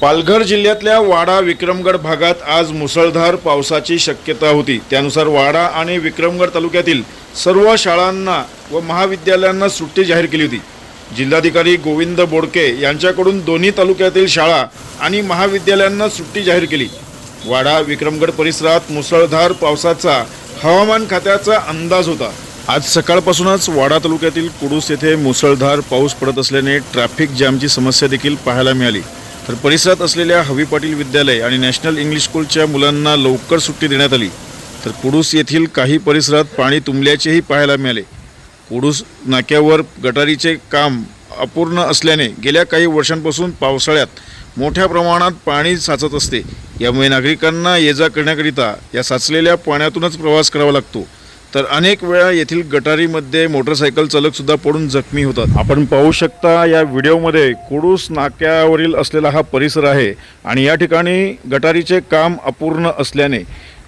पालघर जिल्ह्यातल्या वाडा विक्रमगड भागात आज मुसळधार पावसाची शक्यता होती. त्यानुसार वाडा आणि विक्रमगड तालुक्यातील सर्व शाळांना व महाविद्यालयांना सुट्टी जाहीर केली होती. जिल्हाधिकारी गोविंद बोडके यांच्याकडून दोन्ही तालुक्यातील शाळा आणि महाविद्यालयांना सुट्टी जाहीर केली. वाडा विक्रमगड परिसरात मुसळधार पावसाचा हवामान खात्याचा अंदाज होता. आज सकाळपासूनच वाडा तालुक्यातील कुडूस येथे मुसळधार पाऊस पडत असल्याने ट्रॅफिक जॅमची समस्या देखील पाहायला मिळाली. तर परिसरात असलेल्या हवी पाटील विद्यालय आणि नॅशनल इंग्लिश स्कूलच्या मुलांना लवकर सुट्टी देण्यात आली. तर कुडूस येथील काही परिसरात पाणी तुंबल्याचेही पाहायला मिळाले. कुडूस नाक्यावर गटारीचे काम अपूर्ण असल्याने गेल्या काही वर्षांपासून पावसाळ्यात मोठ्या प्रमाणात पाणी साचत असते. यामुळे नागरिकांना ये जा करण्याकरिता या साचलेल्या पाण्यातूनच प्रवास करावा लागतो. तर अनेक वेळा येथील गटारीमध्ये मोटरसायकल चालकसुद्धा पडून जखमी होतात. आपण पाहू शकता या व्हिडिओमध्ये कुडूस नाक्यावरील असलेला हा परिसर आहे आणि या ठिकाणी गटारीचे काम अपूर्ण असल्याने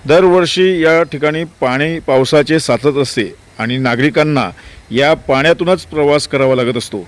दरवर्षी या ठिकाणी पाणी पावसाचे साचत असते आणि नागरिकांना या पाण्यातूनच प्रवास करावा लागत असतो.